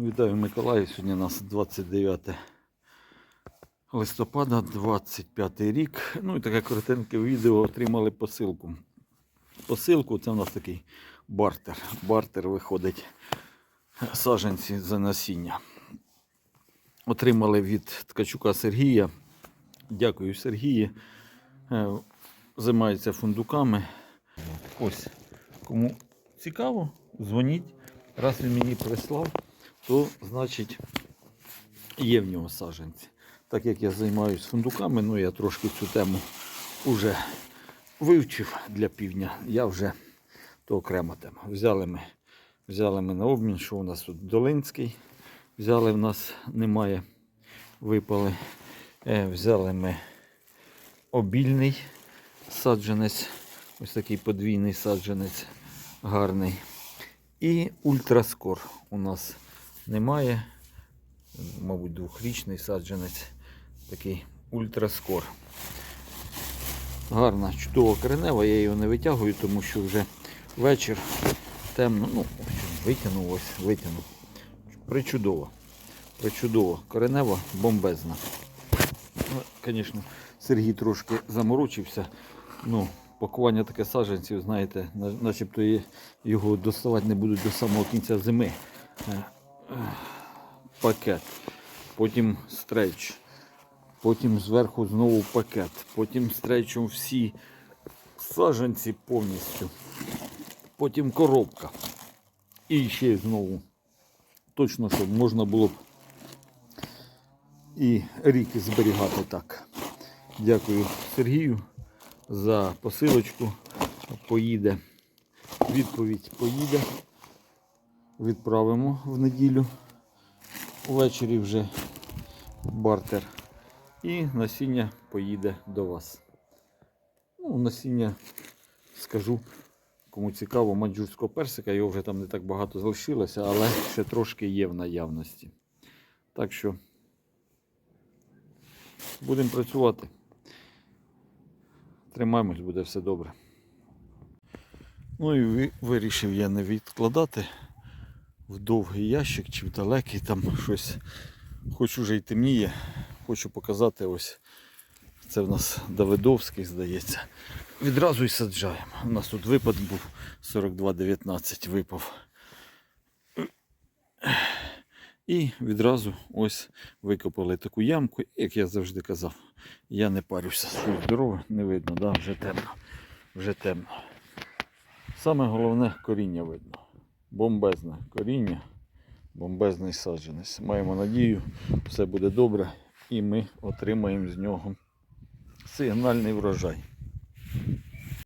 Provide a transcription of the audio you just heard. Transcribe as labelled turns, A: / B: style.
A: Вітаю Миколаїв. Сьогодні у нас 29 листопада, 25 рік. Ну і таке коротеньке відео отримали посилку. Посилку це у нас такий бартер. Бартер виходить саджанці за насіння. Отримали від Ткачука Сергія. Дякую Сергію. Е, Займається фундуками. Ось кому цікаво, дзвоніть. Раз він мені прислав, то значить є в нього саджанці. Так як я займаюся фундуками, ну я трошки цю тему вже вивчив для півдня. Я вже то окрема тема. Взяли ми, взяли ми на обмін, що у нас тут Долинський. Взяли в нас немає, випали. Е, взяли ми обільний саджанець. Ось такий подвійний саджанець гарний. І ультраскор у нас немає. Мабуть, двохрічний саджанець. Такий ультраскор. Гарна, чудова коренева, я його не витягую, тому що вже вечір темно. Ну, витягнув ось, витягнув. Причудово. Причудово. Коренева бомбезна. Ну, Звісно, Сергій трошки заморочився. Ну, пакування таке саджанців, знаєте, начебто його доставати не будуть до самого кінця зими. Пакет, потім стрейч, потім зверху знову пакет, потім стрейчем всі саджанці повністю, потім коробка. І ще знову. Точно, щоб можна було б і рік зберігати так. Дякую Сергію за посилочку. Поїде. Відповідь поїде. Відправимо в неділю. Увечері вже бартер. І насіння поїде до вас. Ну, насіння скажу, кому цікаво, манджурського персика, його вже там не так багато залишилося, але ще трошки є в наявності. Так що будемо працювати. Тримаємось, буде все добре. Ну і вирішив я не відкладати в довгий ящик чи в далекий там щось. Хоч уже й темніє, хочу показати ось. Це в нас Давидовський, здається. Відразу й саджаємо. У нас тут випад був 42,19 випав. І відразу ось викопали таку ямку, як я завжди казав. Я не парюся, що здорово, не видно, да? вже темно. Вже темно. Саме головне коріння видно. Бомбезне коріння, бомбезний саджанець. Маємо надію, все буде добре і ми отримаємо з нього сигнальний врожай.